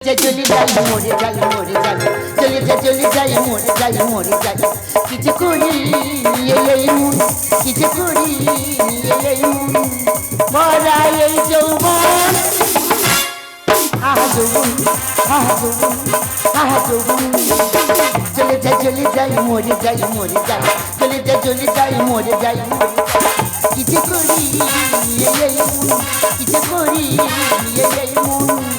যে চলে যাই মরে যাই মরে যাই চলে যে চলে যাই মরে যাই মরে যাই কিছু করি এই মন কিছু করি এই মন মরা এই যৌবন আহা যৌবন আহা যৌবন আহা যৌবন চলে যাই চলে যাই মরে যাই মরে যাই চলে যাই চলে যাই মরে যাই কিছু করি এই মন কিছু করি এই মন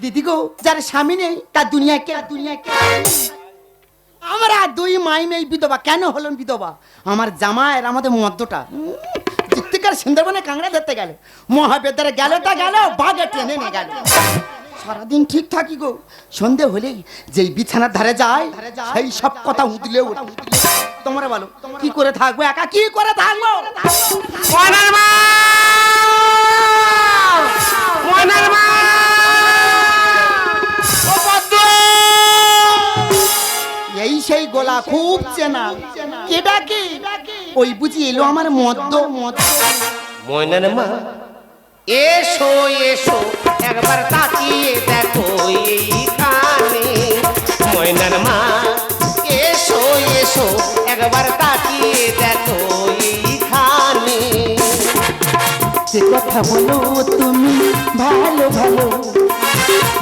দিদি গো, যার স্বামী নেই, তার দুনিয়া কে? দুনিয়া কে আমরা দুই মাই মেয়ে বিধবা। কেন হলেন বিধবা? আমার জামাইয়ের আমাদের মদ্যটা চিত্তিকার সুন্দরবনে কাংড়া ধরতে গেল। মহাবেদারে গেলটা গেল, বাঘে টেনে গেল। সারাদিন ঠিক থাকি গো। সন্ধে হলে যেই বিছানার ধারে যায় সেই সব কথা ওঠে তোমরা বলো কি করে থাকব? একা কি করে থাকব? ময়নার মা! ময়নার মা! এই সেই গোলা খুব চেনা। কেডা কি ওই বুঝি এলো আমার মদ্য মদ্য ময়নার মা এসো এসো। একবার তাকিয়ে দেখো এইখানে। ময়নার মা, এসো এসো, একবার তাকিয়ে দেখো এইখানে। যে কথা বলো তুমি ভালো ভালো।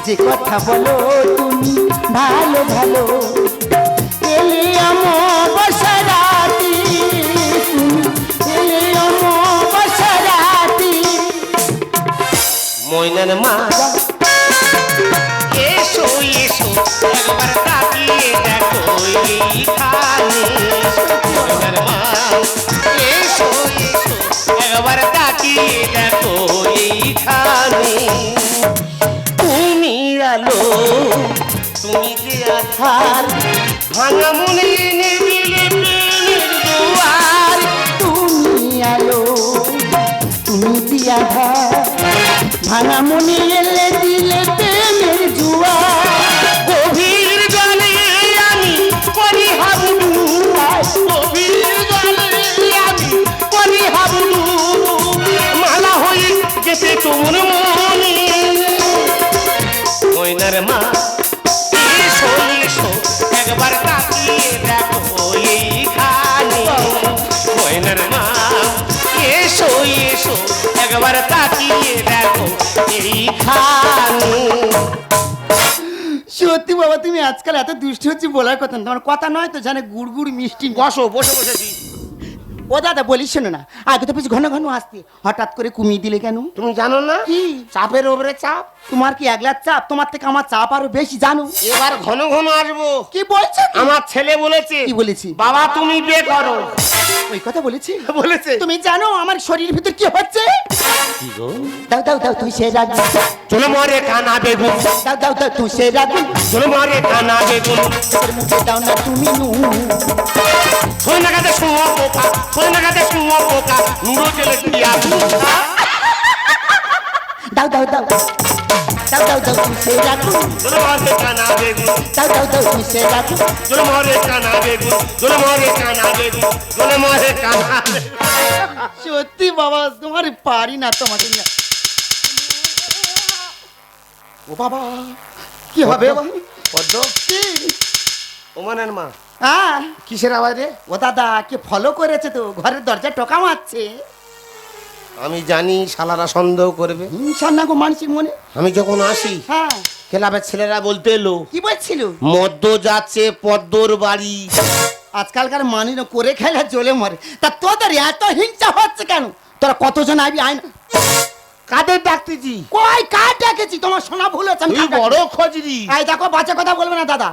যে কথা বলো তুমি ভালো ভালো। ময়নার মা। এসো এসো একবার তাকিয়ে দেখো এইখানে। ময়নার মা, এসো এসো একবার তাকিয়ে দেখো এইখানে। তুমি আলো, তুমি যে আধার, ভাঙা মনে প্রেমের দুয়ার। তুমি আলো, তুমি ভাঙা মনে এলে দিলে একবার তাকিয়ে দেখো এইখানে। সত্যি বাবা তুমি আজকাল এত দুষ্ট হচ্ছে বলার কথা না তোমার কথা নয় তো জানে গুড় গুড় মিষ্টি বসো বসে বসে দিই ও দাদা বলিস শোনো না আগে তো বেশ ঘন ঘন আসতে। হঠাৎ করে কমিয়ে দিলে কেন? তুমি জানো না? কি? চাপের ওপরে চাপ। তোমার কি একলার চাপ? তোমার থেকে আমার চাপ আরও বেশি জানো? এবার ঘন ঘন আসব। কি বলছো? আমার ছেলে বলেছে কি বলেছি? বাবা তুমি বিয়ে করো ওই কথা বলেছি? বলেছে। তুমি জানো আমার শরীর ভিতর কি হচ্ছে? দাও দাও দাও তুই সে রাখবি চলো মরে কানা বেগুন। দাও দাও দাও তুই সে রাখবি চলো মরে কানা বেগুন। তোর মুখে দাও না তুমি নু। শোন না কাছে পোকা শোন না কাছে শুঁয়ো পোকা নুড়ো চলে দিয়া দাও দাও দাও। দাও দাও দাও তুই সে রাখবি চলো মরে কানা বেগুন দাও দাও দাও তুই সে রাখবি চলো মরে কানা বেগুন চলো মরে কানা বেগুন চলো মরে কানা সত্যি বাবা তোমার পারি না তোমাকে নিয়ে। ও বাবা কি হবে পদ্ম কি? ওমানের মা। হ্যাঁ? কিসের আওয়াজ রে? ও দাদা কে ফলো করেছে তো ঘরের দরজা টোকা মারছে। আমি জানি শালারা সন্দেহ করবে। গো মানসিক মনে। আমি যখন আসি হ্যাঁ। ক্লাবের ছেলেরা বলতে এলো কি বলছিল? মদ্য যাচ্ছে পদ্মর বাড়ি। আজকালকার মানুষ করে খেলে জ্বলে মরে। তা তোদের এত হিংসা হচ্ছে কেন? তোরা কতজন আবি আয় না কাদের ডাকতেছি? কই কার ডেকেছি? তোমার শোনা ভুল হচ্ছে আমি বড়? খজরি। এই দেখো বাচ্চা কথা বলবে না দাদা।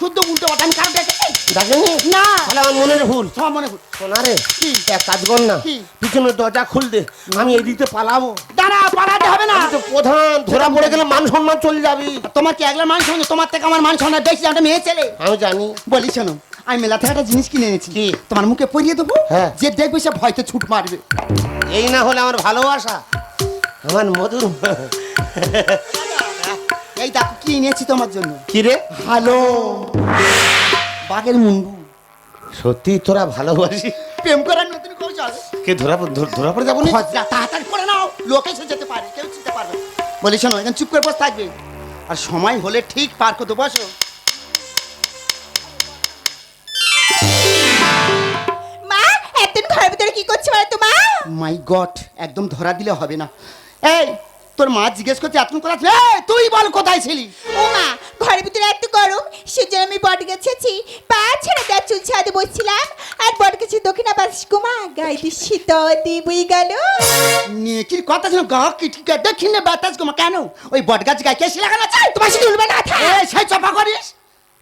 শুদ্ধ উল্টো কথা। আমি কার ডেকেছি ডাকেনি না? তাহলে আমার মনের ভুল। সব মনে ভুল। শোনা রে কি? এক কাজ কর না। কি? পিছনের দরজা খুল দে আমি এদিকে পালাবো। দাঁড়া পালাতে হবে না। তো প্রধান ধরা পড়ে গেলে মান সম্মান চলে যাবি। তোমার কি একলা মান সঙ্গে তোমার থেকে আমার মান সঙ্গে বেশি একটা মেয়ে ছেলে। আমি জানি। বলি শোনো আমি মেলা থেকে একটা জিনিস কিনে এনেছি? তোমার মুখে পরিয়ে দেবো? হ্যাঁ। যে দেখবে সে ভয়তে ছুট মারবে। এই না হলে আমার ভালোবাসা। আমার মধুর এই দেখো কি এনেছি তোমার জন্য? কি রে? ভালো। বাঘের মুন্ডু। সত্যি তোরা ভালোবাসি। প্রেম করার নতুন কে ধরা ধর- পড়ে যাব না হজরা তাড়াতাড়ি করে নাও। লোক এসে যেতে পারে কেউ চিনতে পারবে না। বলি শোনো এখানে চুপ করে বসে থাকবে। আর সময় হলে ঠিক পার করতে বসো। মা এতদিন ঘরের ভিতরে কি করছে মা? মাই গড একদম ধরা দিলে হবে না। এই তোর মা জিজ্ঞেস করছে কোথায় ছিলে? তুই বল কোথায় ছিলি? ও মা ঘরের ভিতরে এত গরম সেজন্য আমি বট গেছেছি। পা ছেড়ে দেওয়ার চুল ছাদে বসছিলাম। আর বট গেছে দক্ষিণা বাস কুমা গাইতে শীত দিবই গেল। নেকির কথা ছিল গা কিটি দক্ষিণে বাতাস গোমা কেন? ওই বট গাছ গায়ে কেসি লাগানো চাই তোমার সাথে উঠবে না সেই চপা করিস।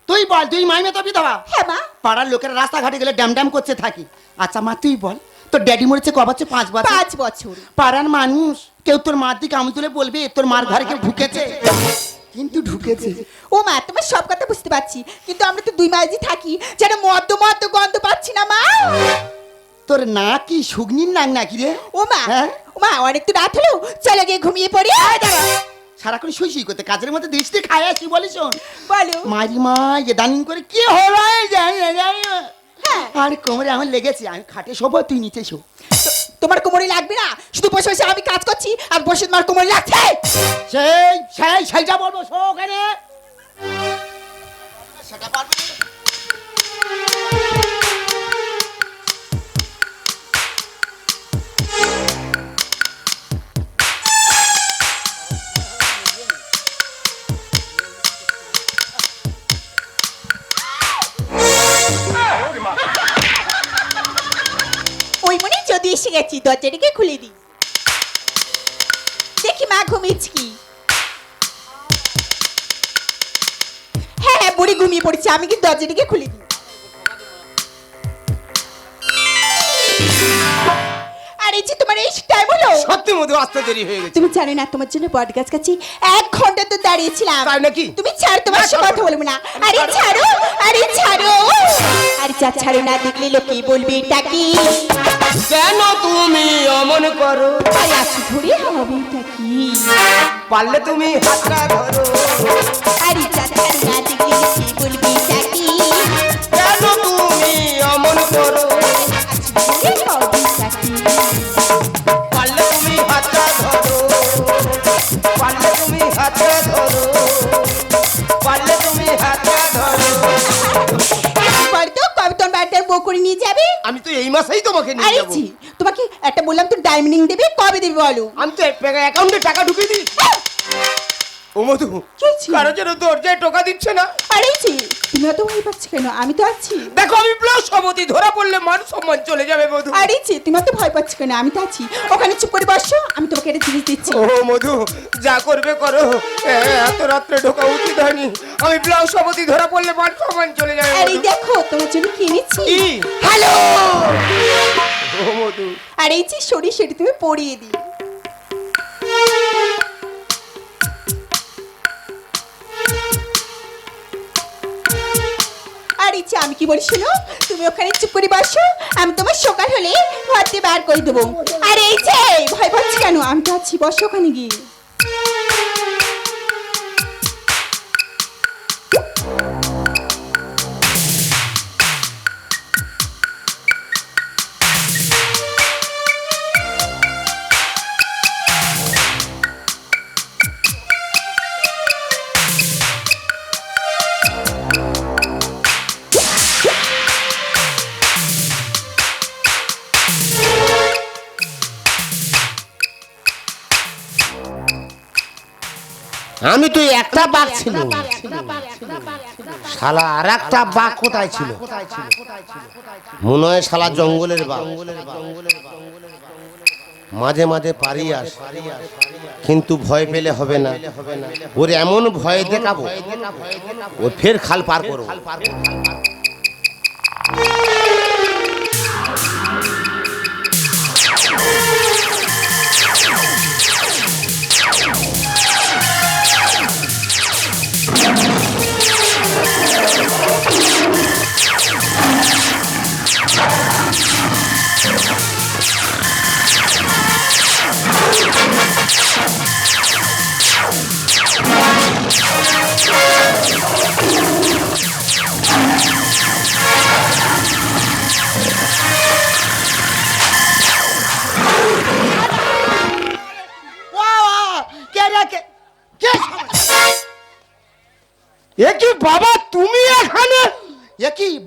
তুই বল তুই মাইমে তো বিধবা। হ্যাঁ মা। পাড়ার লোকেরা রাস্তাঘাটে গেলে ড্যাম ড্যাম করতে থাকি। আচ্ছা মা তুই বল তোর ড্যাডি মরেছে ক বছর? পাঁচ বছর। পাঁচ বছর। পাড়ার মানুষ। কেউ তোর মার দিকে আমি তুলে বলবে তোর মার ঘরে কেউ ঢুকেছে? কিন্তু ঢুকেছে। ও মা তোমার সব কথা বুঝতে পারছি কিন্তু আমরা তো দুই মাঝি থাকি যেন মদ্য মদ্য গন্ধ পাচ্ছি না মা। তোর না কি সুগ্নির নাক নাকি রে? ও মা হ্যাঁ? ও মা অনেক তো রাত হলো চলো গিয়ে ঘুমিয়ে পড়ি। সারাক্ষণ শুই শুই করতে কাজের মধ্যে দৃষ্টি খায় আসি বলিস শোন? বলো। মারি মা এ দানিং করে কি হলো। হ্যাঁ। আর কোমরে আমার লেগেছে আমি খাটে শোবো তুই নিচে শো। তোমার কোমরে লাগবে না? শুধু বসে বসে আমি কাজ করছি আর বসে তোমার কোমরে লাগছে। সেই সেই সেইটা বলব শো ওখানে। সেটা পারবে এসে গেছি দরজাটাকে খুলে দিই। দেখি মা ঘুমিয়েছি কি? হ্যাঁ হ্যাঁ বুড়ি ঘুমিয়ে পড়েছে আমি কিন্তু দরজাটাকে খুলে দিই। আর এই যে তোমার এই টাইম হলো? সত্যি মধু আসতে দেরি হয়ে গেছে। তুমি জানো না তোমার জন্য বট গাছ কাছে এক ঘণ্টা তো দাঁড়িয়েছিলাম। তাই নাকি? তুমি ছাড়ো তোমার সঙ্গে কথা বলব না। আরে ছাড়ো আরে ছাড়ো। আরে যা ছাড়ো না দেখলে লোকে বলবে এটা কি কেন তুমি অমন করো? আরে আসি ধরে হবে এটা কি? পারলে তুমি হাতটা ধরো। আরে ছাড়ো না বলবে কেন তুমি অমন করো? পারলে তুমি হাতটা ধরো। পারলে তুমি হাতটা ধরো। পারলে বউ করে নিয়ে যাবে? আমি তো এই মাসেই তোমাকে নিয়ে আরে যাব। তোমাকে একটা বললাম তো ডায়মন্ডিং দেবে কবে দেবে বলো? আমি তো অ্যাকাউন্টে টাকা ঢুকিয়ে দিই ও মধু কি হয়েছে? কারও যেন দরজায় টোকা দিচ্ছে না? আরে জি, তুমি অত ভয় পাচ্ছ কেন? আমি তো আছি দেখো আমি প্লাস সভাপতি ধরা পড়লে মান সম্মান চলে যাবে মধু। আরে জি, তুমি অত ভয় পাচ্ছ কেন? আমি তো আছি ওখানে চুপ করে বসো আমি তোমাকে একটা জিনিস দিচ্ছি। ও মধু যা করবে করো। এ, এত রাত্রে ঢোকা উচিত হয়নি। আমি ব্লাউজ সভাপতি ধরা পড়লে মান সম্মান চলে যাবে আরে মধু। দেখো তোমার জন্য কি এনেছি? কি? হ্যালো! ও মধু। আর এই যে সেটা তুমি পরিয়ে দিই আমি কি বলি শোনো? তুমি ওখানে চুপ করে বসো, আমি তোমার সকাল হলে ঘর দিয়ে বার করে দেবো। আর এই যে, ভয় পাচ্ছি কেন? আমি তো আছি, বসো ওখানে গিয়ে। আমি তো একটা বাঘ ছিল শালা আর একটা বাঘ কোথায় ছিল? মনে হয় শালা জঙ্গলের বাঘ। মাঝে মাঝে পারি আস কিন্তু ভয় পেলে হবে না। ওর এমন ভয় দেখাবো ও ফের খাল পার করব।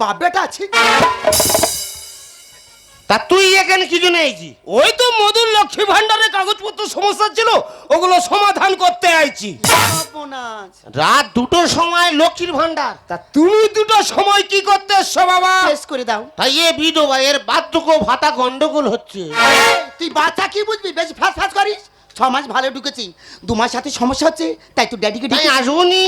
বাপ বেটা আছে? তা তুই এখানে কি জন্য এইছি ওই তো মধুর লক্ষ্মী ভান্ডারের কাগজপত্র সমস্যা ছিল ওগুলো সমাধান করতে আইছি। সর্বনাশ। রাত দুটোর সময় লক্ষ্মীর ভান্ডার তা তুমি দুটো সময় কি করতে এসছো বাবা? শেষ করে দাও। তাই এ বিধবা এর বার্ধক্য ভাতা গন্ডগোল হচ্ছে। তুই বাচ্চা কি বুঝবি? বেশি ফ্যাস ফ্যাস করিস। ছ মাস ভালো ঢুকেছি দু মাস সাথে সমস্যা হচ্ছে তাই তুই ড্যাডিকে ডেকে আসবনি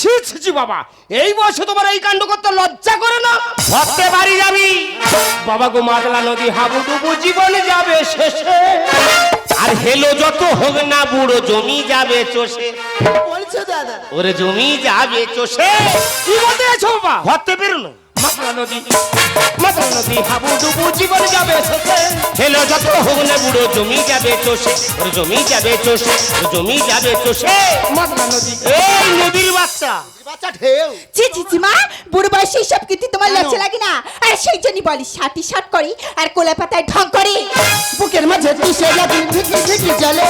ছি ছি ছি বাবা এই বয়সে তোমার এই কাণ্ড করতে লজ্জা করে না? ভাবতে বাড়ি যাবি বাবা গো মাদলা নদী হাবুডুবু জীবন যাবে শেষে। আর হেলো যত হোক না বুড়ো জমি যাবে চষে। বলছো দাদা। ওরে জমি যাবে চষে। কি বলতে আছো বাবা? ভাবতে পেরো না। নদী। নদী জীবন যাবে হেলো যত হোক না বুড়ো জমি যাবে চষে। ওরে জমি যাবে চষে ওরে জমি যাবে চষে। নদী। এই নদীর বাচ্চা। বাচ্চা ঢেউ। জি জি জি মা বুড়ো বয়সে সব কিছু তোমার লজ্জা লাগে না? আর সেই জন্যই বলি সাথী সাত করি আর কোলা পাতায় ঢং করি। বুকের মাঝে ঝিকি ঝিকি চলে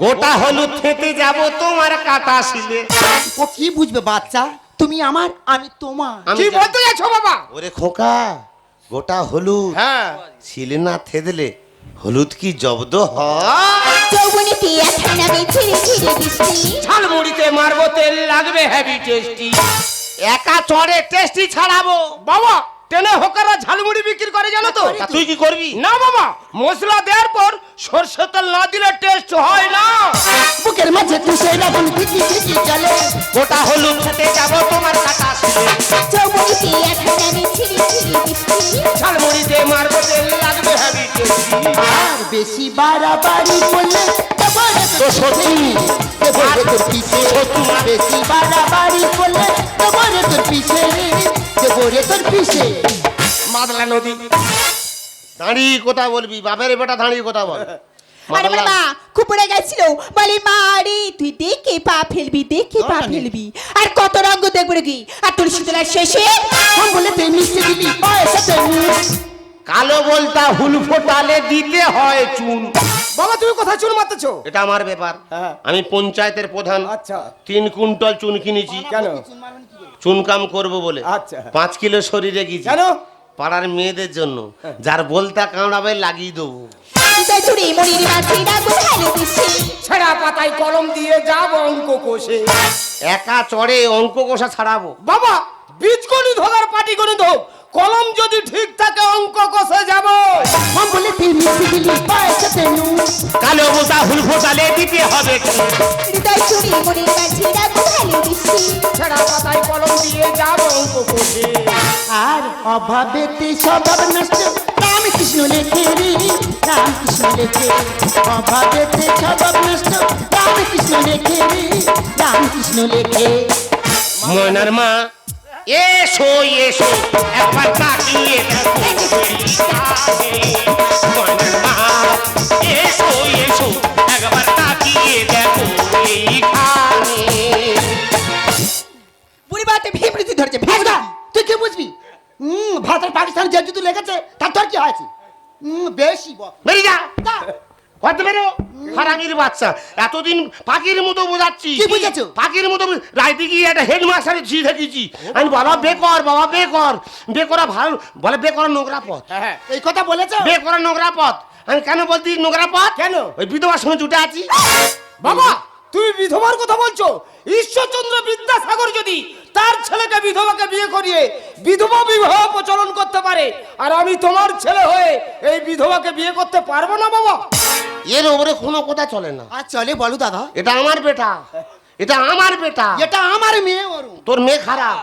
গোটা হলুদ খেতে যাব তোমার কাটা শিলে। ও কি বুঝবে বাচ্চা? তুমি আমার আমি তোমার। আমি কি বলতে যাচ্ছ বাবা? ওরে খোকা গোটা হলুদ। হ্যাঁ। ছিলে না থেদলে হলুদ কি জব্দ হয়? যৌবনে টিয়া ঠান্ডা ঝিরে ঝিরে বৃষ্টি ঝালমুড়িতে মারবো তেল লাগবে হেভি টেস্টি একা চড়ে টেস্টি ছাড়াবো। বাবা টেনে হোকারা ঝালমুড়ি বিক্রি করে জানো তো? তুই কি করবি? না বাবা মশলা দেওয়ার পর সরষে তেল না দিলে টেস্ট হয় না। বুকের মাঝে তুই সে লাগি ঝিকি ঝিকি চলে। গোটা হলুদ খেতে যাব তোমার যৌবনে টিয়া ঠান্ডা ঝিরে ঝিরে বৃষ্টি ঝালমুড়িতে মারবো তেল লাগবে হেভি টেস্টি আর বেশি বাড়াবাড়ি করলে তো সত্যি। দেবরে তোর পিছে। বেশি বাড়াবাড়ি করলে দেবরে তোর পিছে। দাঁড়িয়ে বলবি বাপের বেটা দাঁড়িয়ে বল। হ্যাঁ, কালো বলতা হুল ফোটালে দিতে হয় চুন। বাবা তুমি কোথায় চুন মারতেছ? এটা আমার ব্যাপার। হ্যাঁ। আমি পঞ্চায়েতের প্রধান। আচ্ছা। তিন কুইন্টল চুন কিনেছি। কেন? চুন কাম করব বলে। আচ্ছা। পাঁচ কিলো শরীরে গেছি কেন? পাড়ার মেয়েদের জন্য। যার বলতা কামড়াবে লাগিয়ে দেবো। ছেঁড়া পাতায় কলম দিয়ে যাব অঙ্ক কোষে। একা চড়ে অঙ্ক কষা ছাড়াবো। বাবা! বীজগণিত হোক আর পাটিগণিত হোক কলম যদি ঠিক থাকে অঙ্ক কষে যাব। কালো মোটা হুল ফোটালে দিতে হবে। হৃদয় চুরি মনে কাছে রাখো ভালোবেসে ছড়া পাতায় কলম দিয়ে যাব অঙ্ক কষে। আর অভাবে তে স্বভাব নষ্ট। রাম কৃষ্ণ লেখে রে রাম কৃষ্ণ লেখে। অভাবে তে স্বভাব নষ্ট। রাম কৃষ্ণ লেখে রে রাম কৃষ্ণ লেখে। মনার মা এসো এসো একবার তাকিয়ে দেখো। এসো এসো একবার তাকিয়ে দেখো এইখানে। বুড়ি বাতে ধরেছে ভেজগা তুই কি বুঝবি? হুম ভারতের পাকিস্তান যে যদি লেগেছে তার তোর কি হয়েছে? হুম বেশি বেরিয়ে যা। কত বেরো? হারামির বাচ্চা। এতদিন পাখির মতো বোঝাচ্ছি। কি বুঝেছ? পাখির মতো রাইতে গিয়ে একটা হেডমাস্টারের ঝি দেখেছি। আমি বাবা বেকর বাবা বেকর। বেকরা ভালো বলে বেকরা নোংরা পথ। হ্যাঁ। এই কথা বলেছ? বেকরা নোংরা পথ। আমি কেন বলছি নোংরা পথ? কেন? ওই বিধবার সঙ্গে জুটে আছি। বাবা! তুমি বিধবার কথা বলছো? ঈশ্বরচন্দ্র বিদ্যাসাগর যদি তার ছেলেকে বিধবাকে বিয়ে করিয়ে বিধবা বিবাহ প্রচলন করতে পারে আর আমি তোমার ছেলে হয়ে এই বিধবাকে বিয়ে করতে পারব না বাবা? এর ওপরে কোনো কথা চলে না। আর চলে বলো দাদা। এটা আমার বেটা। এটা আমার বেটা। এটা আমার মেয়ে ওরু তোর মেয়ে খারাপ।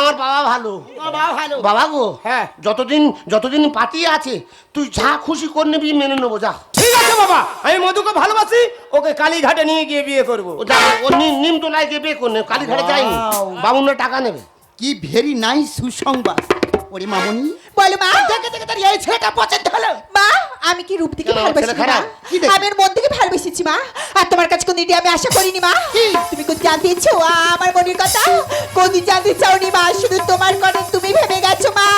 আমার বাবা ভালো। বাবা ভালো। বাবা গো হ্যাঁ। যতদিন যতদিন পাতি আছে তুই যা খুশি করে নিবি মেনে নেব যা। ঠিক আছে বাবা আমি মধুকে ভালোবাসি ওকে কালীঘাটে নিয়ে গিয়ে বিয়ে করব। ও নিমতলায় গিয়ে বিয়ে করে নেবে কালীঘাটে যায়নি। Wow. বাবুনের টাকা নেবে। কি ভেরি নাইস সুসংবাদ? ওরে মামনি। বলো মা। দেখে দেখে তার এই ছেলেটা পছন্দ হলো। মা আমি কি রূপ থেকে কেন, ভালোবাসি কি দেখে? আমি ওর মন থেকে ভালোবেসেছি মা। আর তোমার কাছে কোনদিন এটি আমি আশা করিনি মা। কি? তুমি কোন জানতে ইচ্ছো আমার মনের কথা। কোনদিন জানতে চাওনি মা। শুধু তোমার কথা তুমি ভেবে গেছো মা।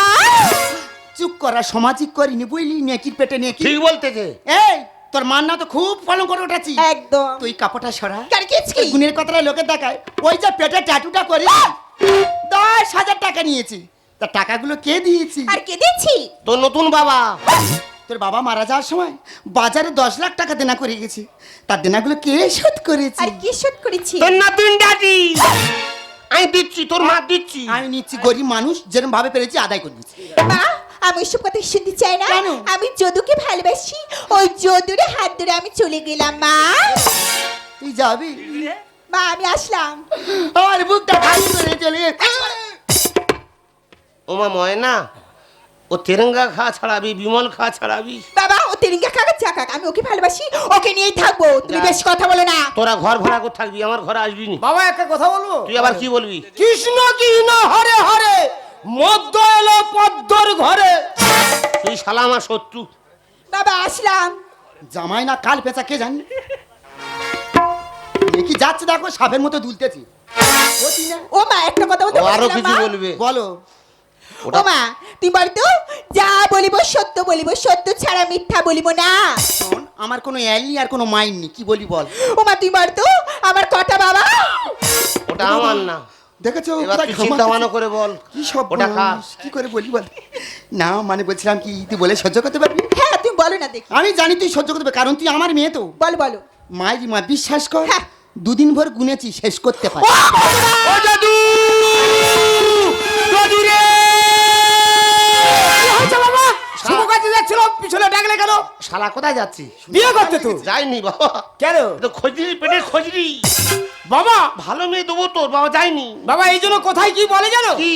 চুপ করা সামাজিক করিনি বুঝলি? নেকির পেটে নেকি। ঠিক বলতেছে। এই তোর মান না তো খুব পালন করে উঠেছি। একদম। তুই কাপড়টা সরা। কার কেছি এই গুণের কথাটা লোকে দেখায়। ওই যে পেটে ট্যাটুটা করে টাকা নিয়েছি। তা টাকাগুলো কে দিয়েছি? আর কে দিয়েছি? তোর নতুন বাবা। তোর বাবা মারা যাওয়ার সময় বাজারে দশ লাখ টাকা দেনা করে গেছে। তার দেনাগুলো কে শোধ করেছে? আর কি শোধ করেছি? তোর নতুন দাদি। আমি দিচ্ছি তোর মা দিচ্ছি। আমি নিচ্ছি গরিব মানুষ যেরকম ভাবে পেরেছি আদায় করে দিচ্ছি মা আমি ওইসব কথা শুনতে চাই না। কেন? আমি যদুকে ভালোবাসি। ওই যদুরে হাত ধরে আমি চলে গেলাম মা। তুই যাবি? মা আমি আসলাম। আমার বুকটা খালি করে চলে ওমা ময়না ও তেরঙ্গা খা ছাড়াবি বিমল খা ছাড়াবি। বাবা ও তেরিঙ্গা কাকা চাকা আমি ওকে ভালোবাসি ওকে নিয়েই থাকব। তুমি যা। বেশি কথা বলো না। তোরা ঘর ভাড়া করে থাকবি আমার ঘরে আসবি নি। বাবা একটা কথা বলব? তুই আবার কি বলবি? কৃষ্ণ কি না হরে হরে মধ্য এলো পদ্মর ঘরে। তুই শালা আমার শত্রু। বাবা আসলাম। জামাই না কাল পেঁচা কে জানি? এ কি যাচ্ছে দেখো সাপের মতো দুলতেছি। ও মা একটা কথা বলতে ও আরও বলছিলাম, কিছু মা। বলবে। বলো। ও মা যা বলিব সত্য বলিব সত্য ছাড়া মিথ্যা বলিব না। শোন আমার কোনো অ্যাল আর কোনো মাইন্ড নেই কি বলি বল? ও মা তুই আমার কটা বাবা? ওটা আমার না। দেখেছ? এবার তুই চিন্তা ভাবনা করে বল। কি সব ওটা খা কি করে বলি বল? না মানে বলছিলাম কি তুই বলে সহ্য করতে পারবি? হ্যাঁ তুমি বলো না দেখি। আমি জানি তুই সহ্য করতে পারবি কারণ তুই আমার মেয়ে তো। বলো বলো। মায়ের মা বিশ্বাস কর হ্যাঁ। দুদিন ভর গুনেছি শেষ করতে পারি। ও জাদু জাদু! রে কি হয়েছে বাবা কাজে যাচ্ছিল পিছনে ডাকলে কেন শালা কোথায় যাচ্ছি বিয়ে করতে যাইনি বাবা। কেন? তো খোঁজলি পেটে খোঁজলি। বাবা! ভালো মেয়ে দেবো তোর বাবা যায়নি। বাবা এই জন্য কোথায় কি বলে জানো? কি?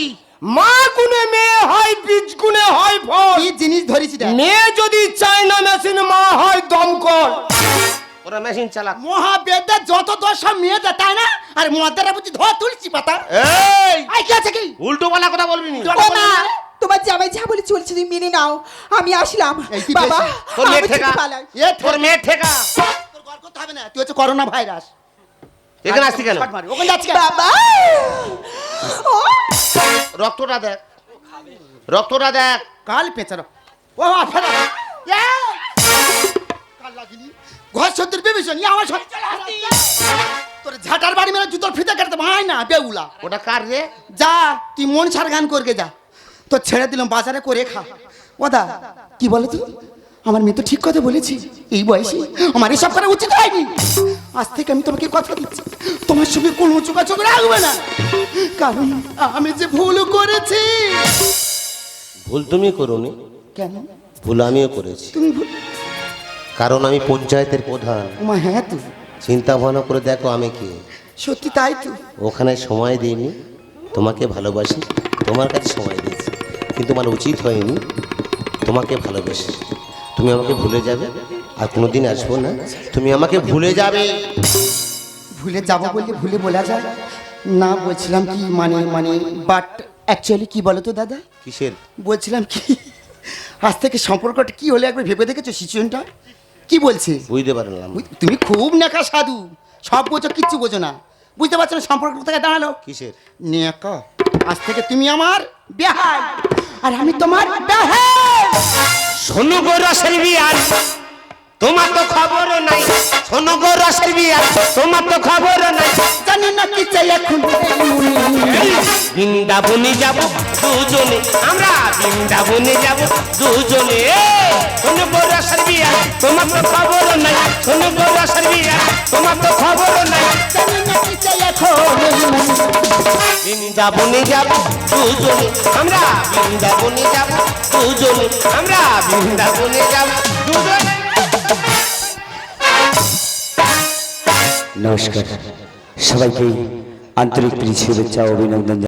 মা গুনে মেয়ে হয় বীজ গুনে হয় ফল। কি জিনিস ধরেছি মেয়ে যদি চায়না মেশিন মা হয় দমকল। ওরা মেশিন চালাক। মহাবেদের যত দোষ সব মেয়েদের তাই না? আর মদের বুঝি ধোয়া তুলছি পাতা। এই! আই কি আছে কি? উল্টো পালা কথা বলবি নি? তোমার জামাই যা বলে চলছে তুমি মেনে নাও। আমি আসলাম। বাবা তোর মেয়ে ঠেকা। এ তোর মেয়ে ঠেকা। তোর গল্প করতে হবে না তুই হচ্ছে করোনা ভাইরাস। এখানে আসছি কেন? ওখানে যাচ্ছি বাবা! রক্তটা দেখ। রক্তটা দেখ। কাল পেঁচানো ও ফেরা কাল লাগিনি ঘর সত্যি বিভীষণ ইয়ে আমার সত্যি তোর ঝাটার বাড়ি মেরে জুতোর ফিতে কাটতে ভাই না বেউলা। ওটা কার রে? যা তুই মন ছাড় গান করকে যা। তো ছেড়ে দিলাম বাজারে করে খা। ওদা কি বলে তুই আমার মেয়ে তো ঠিক কথা বলেছি। এই বয়সে আমার এসব করা উচিত হয়নি। আজ থেকে আমি তোমাকে কথা দিচ্ছি। তোমার সঙ্গে কোনো যোগাযোগ রাখবে না। কারণ আমি যে ভুল করেছি। ভুল তুমি করোনি। কেন? ভুল আমিও করেছি। তুমি ভুল কারণ আমি পঞ্চায়েতের প্রধান। মা হ্যাঁ তুই চিন্তা ভাবনা করে দেখো আমি কে। সত্যি তাই তো। ওখানে সময় দিইনি। তোমাকে ভালোবাসি। তোমার কাছে সময় দিয়েছি। কিন্তু আমার উচিত হয়নি। তোমাকে ভালোবেসে। তুমি আমাকে ভুলে যাবে আর কোনোদিন আসব না। তুমি আমাকে ভুলে যাবে। ভুলে যাব বললে ভুলে বলা যায়। না বলছিলাম কি মানে মানে বাট অ্যাকচুয়ালি কি বলো তো দাদা? কিসের? বলছিলাম কি আজ থেকে সম্পর্কটা কি হলে একবার ভেবে দেখেছ সিচুয়েশনটা কি বলছে? বুঝতে পারলাম। তুমি খুব নেকা সাধু। সব বোঝো কিচ্ছু বোঝো না। বুঝতে পারছ না সম্পর্ক থেকে দাঁড়াল? কিসের? নেকা আজ থেকে তুমি আমার বেহাল। আর আমি তোমার বেহাল। শোনো গো রসের বিয়ার তোমার তো খবর নাই। শোনো গো রসের বিয়ার তোমার তো খবর নাই। জানি না কি চাই এখন? বৃন্দাবনে যাব দুজনে আমরা বৃন্দাবনে যাব দুজনে। শোনো গো রসের বিয়ার তোমার তো খবর নাই। শোনো গো রসের তোমার তো খবর নাই। জানি না কি চাই এখন? বৃন্দাবনে যাব দুজনে আমরা বৃন্দাবনে যাব দুজনে আমরা বৃন্দাবনে যাব দুজনে। নমস্কার। সবাইকে আন্তরিক শুভেচ্ছা অভিনন্দন